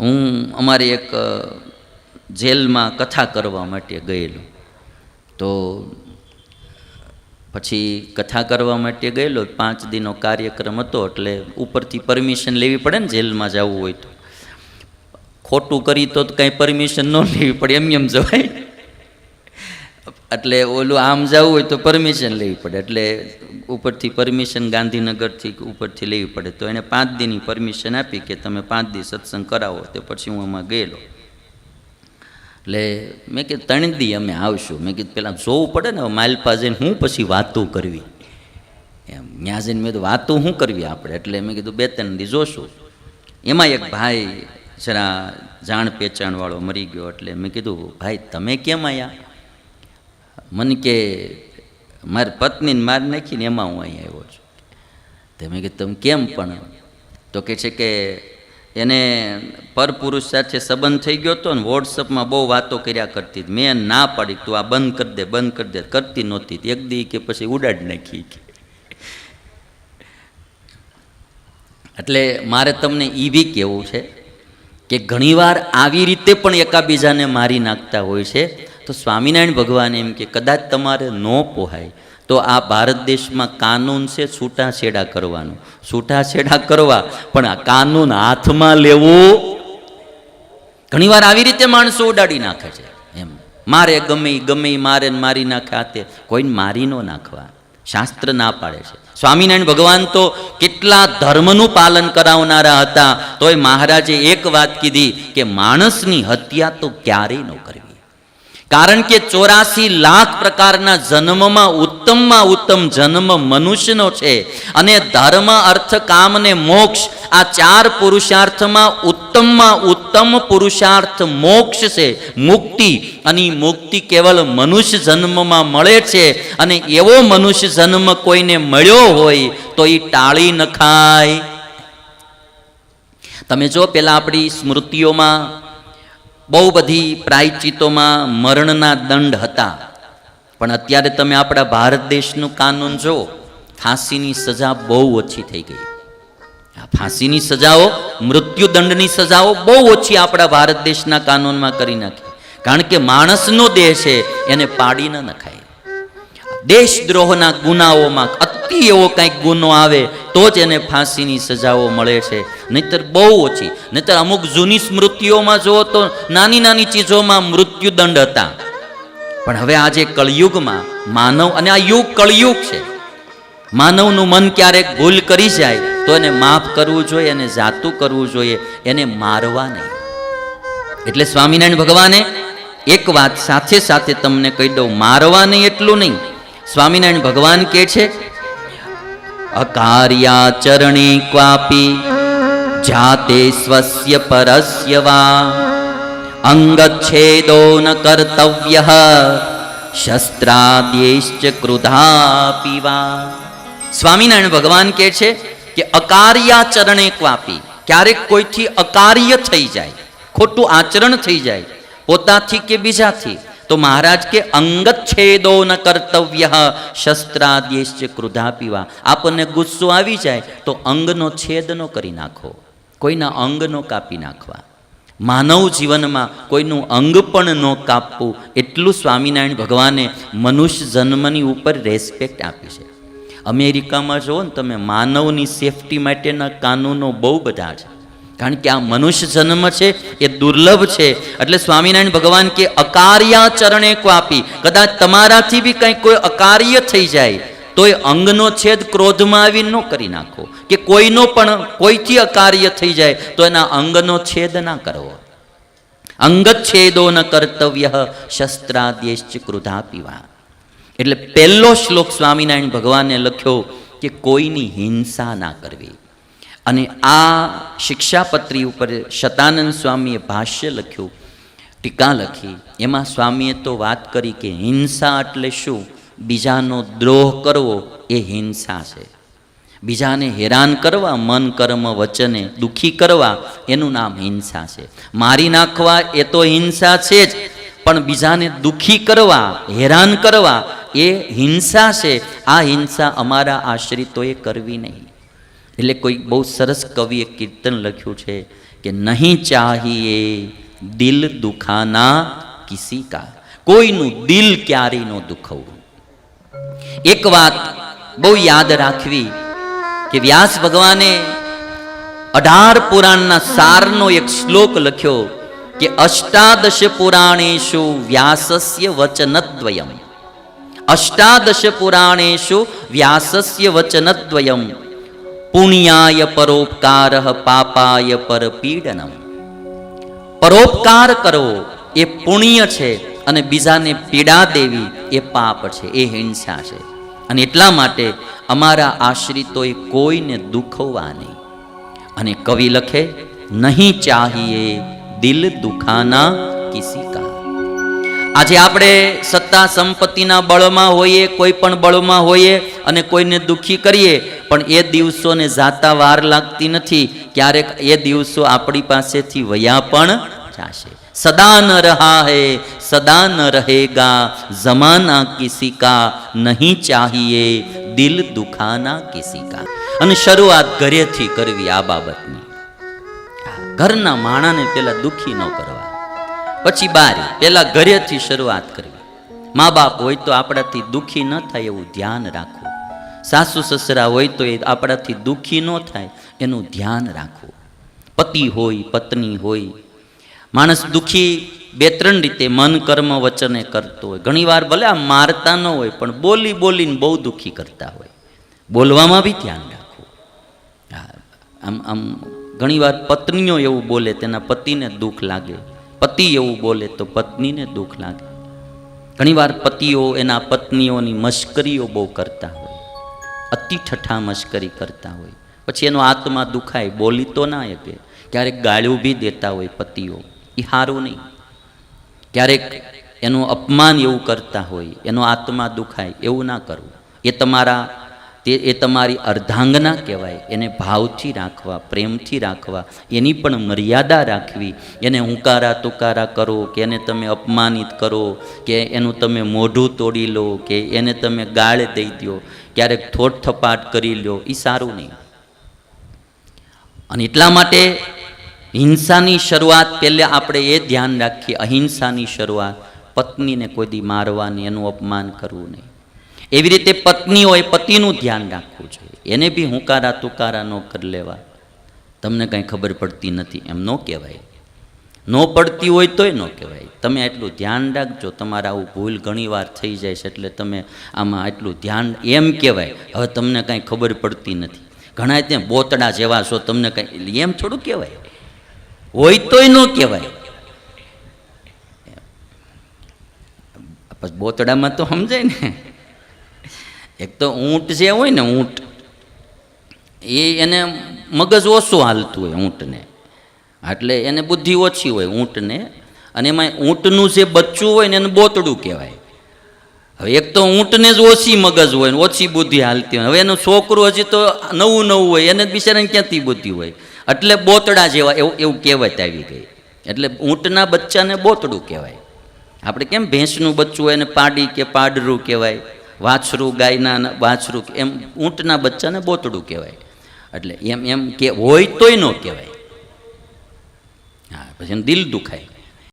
હું અમારી એક જેલમાં કથા કરવા માટે ગયેલો. તો પછી કથા કરવા માટે ગયેલો, પાંચ દિનનો કાર્યક્રમ હતો એટલે ઉપરથી પરમિશન લેવી પડે ને જેલમાં જવું હોય તો. ખોટું કરી તો કાંઈ પરમિશન ન લેવી પડે, એમ એમ જવાય. એટલે ઓલું આમ જવું હોય તો પરમિશન લેવી પડે. એટલે ઉપરથી પરમિશન ગાંધીનગરથી ઉપરથી લેવી પડે. તો એને પાંચ દિનની પરમિશન આપી કે તમે પાંચ દિવસ સત્સંગ કરાવો તે પછી હું આમાં ગયેલો. એટલે મેં કીધું, ત્રણ દી અમે આવશું. મેં કીધું પહેલાં જોવું પડે ને માલપા જઈને હું પછી વાતું કરવી. એમ, ત્યાં જઈને મેં કીધું, વાતું શું કરવી આપણે? એટલે મેં કીધું, બે ત્રણ દી જોશું. એમાં એક ભાઈ જરા જાણ પહેચાણવાળો મરી ગયો. એટલે મેં કીધું, ભાઈ, તમે કેમ આવ્યા મને કે મારી પત્નીને માર નાખીને એમાં હું અહીં આવ્યો છું. તો મેં કીધું, તમે કેમ પણ? તો કે છે કે એને પરપુરુષ સાથે સંબંધ થઈ ગયો હતો ને વોટ્સઅપમાં બહુ વાતો કર્યા કરતી. મેં ના પાડી તું આ બંધ કરી દે, બંધ કરી દે. કરતી નહોતી. એક દી કે પછી ઉડાડ નાખી એટલે મારે તમને એ બી કહેવું છે કે ઘણીવાર આવી રીતે પણ એકાબીજાને મારી નાખતા હોય છે. તો સ્વામિનારાયણ ભગવાન એમ કે, કદાચ તમારે ન પોહાય, તો આ ભારત દેશમાં કાનૂન છે, છૂટાછેડા કરવાનું. છૂટાછેડા કરવા, પણ આ કાનૂન હાથમાં લેવું? ઘણીવાર આવી રીતે માણસો ઉડાડી નાખે છે. એમ. મારે ગમે ગમે મારે મારી નાખે હાથે કોઈને મારી ન નાખવા. શાસ્ત્ર ના પાડે છે. સ્વામિનારાયણ ભગવાન તો કેટલા ધર્મનું પાલન કરાવનારા હતા, તોય મહારાજે એક વાત કીધી કે, માણસની હત્યા તો ક્યારેય ન કરવી. કારણ કે ચોરાસી લાખ પ્રકારના જન્મમાં ઉત્તમમાં ઉત્તમ જન્મ મનુષ્યનો છે. અને ધર્મ, અર્થ, કામ ને મોક્ષ આ ચાર પુરુષાર્થમાં ઉત્તમમાં ઉત્તમ પુરુષાર્થ મોક્ષ છે. મુક્તિ અને મુક્તિ કેવલ મનુષ્ય જન્મમાં મળે છે. અને એવો મનુષ્ય જન્મ કોઈને મળ્યો હોય તો એ ટાળી નખાય. તમે જો પેલા આપણી સ્મૃતિઓમાં બહુ બધી પ્રાયચિતોમાં મરણના દંડ હતા. પણ અત્યારે તમે આપણા ભારત દેશનું કાનૂન જો ફાંસીની સજા બહુ ઓછી થઈ ગઈ. આ ફાંસીની સજાઓ, મૃત્યુદંડની સજાઓ બહુ ઓછી આપણા ભારત દેશના કાનૂનમાં કરી નાખી. કારણ કે માણસનો દેહ છે, એને પાડી ન નખાય. દેશદ્રોહના ગુનાઓમાં અતિ એવો કંઈક ગુનો આવે તો જ એને ફાંસીની સજાઓ મળે છે. નહીતર બહુ ઓછી. નહીતર અમુક જૂની સ્મૃતિઓમાં જુઓ તો નાની નાની ચીજોમાં મૃત્યુદંડ હતા. પણ હવે આજે કળયુગમાં માનવ અને આ યુગ કળયુગ છે. માનવનું મન ક્યારેક ભૂલ કરી જાય તો એને માફ કરવું જોઈએ અને જાતું કરવું જોઈએ, એને મારવા નહીં. એટલે સ્વામિનારાયણ ભગવાને એક વાત સાથે સાથે તમને કહી દઉં, મારવા નહીં એટલું નહીં. સ્વામિનારાયણ ભગવાન કહે છે અકાર્યા ચરણે ક્વાપી જાતે સ્વસ્ય પરસ્ય વા અંગચ્છેદો ન કર્તવ્ય શસ્ત્રાદ્યેશ્ચ કૃધાપી વા સ્વામિનારાયણ ભગવાન કહે છે કે અકાર્યાચરણે ક્વાપી ક્યારેક કોઈથી અકાર્ય થઈ જાય ખોટું આચરણ થઈ જાય પોતાથી કે બીજાથી તો મહારાજ કે અંગત છેદો ન કર્તવ્ય શસ્ત્રાદ્યેશ્ચ ક્રુધા પીવા આપણને ગુસ્સો આવી જાય તો અંગનો છેદ ન કરી નાખો કોઈના અંગનો કાપી નાખવા માનવ જીવનમાં કોઈનું અંગ પણ ન કાપવું એટલું સ્વામિનારાયણ ભગવાને મનુષ્ય જન્મની ઉપર રેસ્પેક્ટ આપી છે અમેરિકામાં જુઓ ને તમે માનવની સેફટી માટેના કાનૂનો બહુ બધા છે કારણ કે આ મનુષ્ય જન્મ છે, એ દુર્લભ છે. એટલે સ્વામિનારાયણ ભગવાન કે અકાર્યા ચરણે ક્વાપી. કદાચ તમારાથી બી કંઈ કોઈ અકાર્ય થઈ જાય તો એ અંગનો છેદ ક્રોધમાં આવી ન કરી નાખો. કે કોઈનો પણ કોઈથી અકાર્ય થઈ જાય, તો એના અંગનો છેદ ના કરવો. અંગત છેદો ન કર્તવ્ય શસ્ત્રાદેશ ક્રોધા પીવા એટલે પહેલો શ્લોક સ્વામિનારાયણ ભગવાને લખ્યો કે કોઈની હિંસા ના કરવી. અને આ શિક્ષાપત્રી ઉપર શતાનંદ સ્વામીએ ભાષ્ય લખ્યું, ટીકા લખી, એમાં સ્વામીએ તો વાત કરી કે હિંસા એટલે શું? બીજાનો દ્રોહ કરવો એ હિંસા છે. બીજાને હેરાન કરવા, મન, કર્મ, વચને દુખી કરવા એનું નામ હિંસા છે. મારી નાખવા એ તો હિંસા છે જ, પણ બીજાને દુઃખી કરવા, હેરાન કરવા એ હિંસા છે. આ હિંસા અમારા આશ્રિતોએ કરવી નહીં. એટલે કોઈ બહુ સરસ કવિએ કીર્તન લખ્યું છે કે નહીં ચાહીએ દિલ દુખાના કિસી કા. કોઈનું દિલ ક્યારેય ન દુખવું. એક વાત બહુ યાદ રાખવી કે વ્યાસ ભગવાને અઢાર પુરાણના સારનો એક શ્લોક લખ્યો કે અષ્ટાદશ પુરાણેશુ વ્યાસસ્ય વચનદ્વયમ. અષ્ટાદશ પુરાણેશુ વ્યાસસ્ય વચનદ્વયમ. પુણ્યાય પરોપકાર પાપાય પરપીડનમ પરોપકાર કરવો એ પુણ્ય છે અને બીજાને પીડા દેવી એ પાપ છે, એ હિંસા છે. અને એટલા માટે અમારા આશ્રિતોએ કોઈને દુખવવા નહીં. અને કવિ લખે, નહીં ચાહીએ દિલ દુખાના કિસી કા. આજે આપણે સત્તા સંપત્તિના બળમાં હોઈએ, કોઈ પણ બળમાં હોઈએ અને કોઈને દુખી કરીએ પણ એ દિવસોને જાતા વાર લાગતી નથી. ક્યારેક એ દિવસો આપણી પાસેથી વયા પણ જાશે. સદા ન રહા હે સદા ન રહેગા, જમાના કિસી કા નહીં ચાહીએ, દિલ દુખાના કિસી કા. અને શરૂઆત ઘરેથી કરવી આ બાબતની. ઘરના માણાને પેલા દુખી ન કરવા. પછી બારી, પેલા ઘરેથી શરૂઆત કરવી. મા બાપ હોય તો આપણાથી દુખી ન થાય એવું ધ્યાન રાખવું. સાસુ સસરા હોય તો એ આપણાથી દુઃખી ન થાય. એનું ધ્યાન રાખવું. પતિ હોય, પત્ની હોય. માણસ દુઃખી બે ત્રણ રીતે મન, કર્મ, વચને કરતો હોય. ઘણીવાર ભલે આ મારતા ન હોય, પણ બોલી બોલીને બહુ દુઃખી કરતા હોય. બોલવામાં બી ધ્યાન રાખવું. આમ આમ ઘણીવાર પત્નીઓ એવું બોલે, તેના પતિને દુઃખ લાગે. પતિ એવું બોલે, તો પત્નીને દુઃખ લાગે. ઘણીવાર પતિઓ એના પત્નીઓની મશ્કરીઓ બહુ કરતા હોય. અતિ ઠઠ્ઠા કરતા હોય. પછી એનો આત્મા દુખાય, બોલી તો ના શકે. ક્યારેક ગાળ્યું બી દેતા હોય પતિઓ. એ સારું નહીં. ક્યારેક એનું અપમાન એવું કરતા હોય, એનો આત્મા દુખાય, એવું ના કરવું. એ તમારા તે એ તમારી અર્ધાંગના કહેવાય. એને ભાવથી રાખવા, પ્રેમથી રાખવા, એની પણ મર્યાદા રાખવી. એને હુંકારા તુકારા કરો, કે એને તમે અપમાનિત કરો, કે એનું તમે મોઢું તોડી લો, કે એને તમે ગાળ દઈ દો ક્યારેક થોટ થપાટ કરી લો એ સારું નહીં. અને એટલા માટે હિંસાની શરૂઆત પહેલે આપણે એ ધ્યાન રાખીએ, અહિંસાની શરૂઆત, પત્નીને કોઈ દી મારવાની, એનું અપમાન કરવું નહીં. એવી રીતે પત્નીઓએ પતિનું ધ્યાન રાખવું જોઈએ. એને બી હુંકારા તુકારા ન કરી લેવા. તમને કાંઈ ખબર પડતી નથી, એમ ન કહેવાય. ન પડતી હોય તોય ન કહેવાય. તમે એટલું ધ્યાન રાખજો, તમારા આવું ભૂલ ઘણીવાર થઈ જાય છે એટલે તમે આમાં એટલું ધ્યાન એમ કહેવાય. હવે તમને કાંઈ ખબર પડતી નથી. ઘણા ત્યાં બોતડા જેવા છો, તમને કાંઈ એમ થોડું કહેવાય. હોય તોય ન કહેવાય. બોતડામાં તો સમજાય ને. એક તો ઊંટ જે હોય ને ઊંટ, એ એને મગજ ઓછું હાલતું હોય ઊંટને. એટલે એને બુદ્ધિ ઓછી હોય ઊંટને, અને એમાં ઊંટનું જે બચ્ચું હોય ને એને બોતડું કહેવાય. હવે એક તો ઊંટને જ ઓછી મગજ હોય ને ઓછી બુદ્ધિ હાલતી હોય. હવે એનું છોકરું હજી તો નવું નવું હોય, એને બિચારાને ક્યાંથી બુદ્ધિ હોય? એટલે બોતડા જેવા એવું એવું કહેવત આવી ગઈ. એટલે ઊંટના બચ્ચાને બોતડું કહેવાય. આપણે કેમ ભેંસનું બચ્ચું હોય એને પાડી કે પાડરું કહેવાય? વાછરું ગાયના વાછરું એમ ઊંટના બચ્ચાને બોતડું કહેવાય. એટલે એમ એમ કે હોય તોય ન કહેવાય. હા, પછી એમ દિલ દુખાય.